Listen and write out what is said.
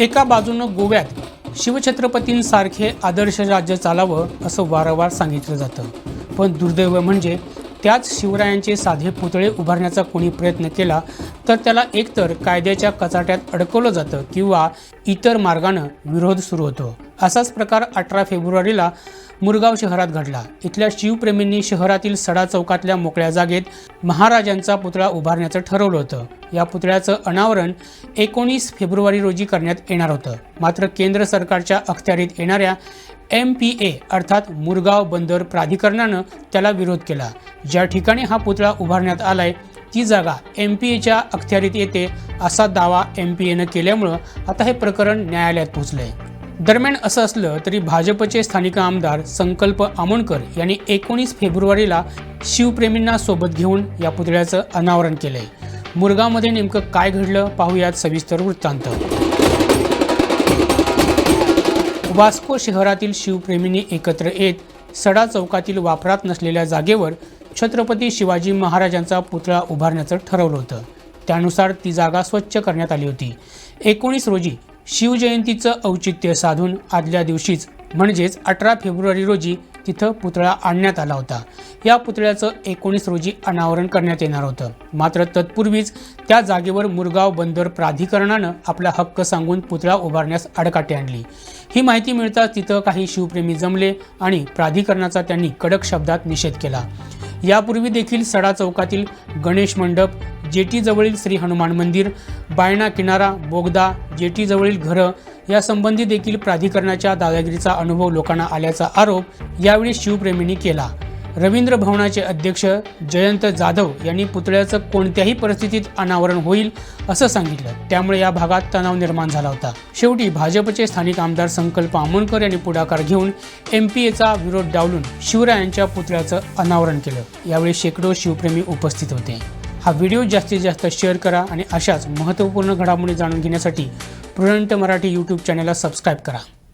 एका बाजूनं गोव्यात शिवछत्रपतींसारखे आदर्श राज्य चालावं असं वारंवार सांगितलं जातं. पण दुर्दैव म्हणजे त्याच शिवरायांचे साधे पुतळे उभारण्याचा कोणी प्रयत्न केला तर त्याला एकतर कायद्याच्या कचाट्यात अडकवलं जातं किंवा इतर मार्गानं विरोध सुरू होतो. असाच प्रकार अठरा फेब्रुवारीला मुरगाव शहरात घडला. इथल्या शिवप्रेमींनी शहरातील सडा चौकातल्या मोकळ्या जागेत महाराजांचा पुतळा उभारण्याचं ठरवलं होतं. या पुतळ्याचं अनावरण एकोणीस फेब्रुवारी रोजी करण्यात येणार होतं. मात्र केंद्र सरकारच्या अखत्यारीत येणाऱ्या एम पी ए अर्थात मुरगाव बंदर प्राधिकरणानं त्याला विरोध केला. ज्या ठिकाणी हा पुतळा उभारण्यात आलाय ती जागा एम पी एच्या अखत्यारीत येते असा दावा एम पी एनं केल्यामुळं आता हे प्रकरण न्यायालयात पोहोचलं आहे दरम्यान असं असलं तरी भाजपचे स्थानिक आमदार संकल्प आमोणकर यांनी एकोणीस फेब्रुवारीला शिवप्रेमींना सोबत घेऊन या पुतळ्याचं अनावरण केलंय. मुरगामध्ये नेमकं काय घडलं पाहूयात सविस्तर वृत्तांत. वास्को शहरातील शिवप्रेमींनी एकत्र येत सडा चौकातील वापरात नसलेल्या जागेवर छत्रपती शिवाजी महाराजांचा पुतळा उभारण्याचं ठरवलं होतं. त्यानुसार ती जागा स्वच्छ करण्यात आली होती. एकोणीस रोजी शिवजयंतीचं औचित्य साधून आदल्या दिवशीच म्हणजेच अठरा फेब्रुवारी रोजी तिथं पुतळा आणण्यात आला होता. या पुतळ्याचं एकोणीस रोजी अनावरण करण्यात येणार होतं. मात्र तत्पूर्वीच त्या जागेवर मुरगाव बंदर प्राधिकरणानं आपला हक्क सांगून पुतळा उभारण्यास आडकाठी आणली. ही माहिती मिळताच तिथं काही शिवप्रेमी जमले आणि प्राधिकरणाचा त्यांनी कडक शब्दात निषेध केला. यापूर्वी देखील सडा चौकातील गणेश मंडप जेटीजवळील श्री हनुमान मंदिर बायणा किनारा बोगदा जेटीजवळील घरं यासंबंधी देखील प्राधिकरणाच्या दादागिरीचा अनुभव लोकांना आल्याचा आरोप यावेळी शिवप्रेमींनी केला. रवींद्र भवनाचे अध्यक्ष जयंत जाधव यांनी पुतळ्याचं कोणत्याही परिस्थितीत अनावरण होईल असं सांगितलं. त्यामुळे या भागात तणाव निर्माण झाला होता. शेवटी भाजपचे स्थानिक आमदार संकल्प आमोणकर यांनी पुढाकार घेऊन एम पी एचा विरोध डावलून शिवरायांच्या पुतळ्याचं अनावरण केलं. यावेळी शेकडो शिवप्रेमी उपस्थित होते. हा व्हिडिओ जास्तीत जास्त शेअर करा आणि अशाच महत्त्वपूर्ण घडामोडी जाणून घेण्यासाठी प्रुडंट मराठी यूट्यूब चॅनलला सबस्क्राईब करा.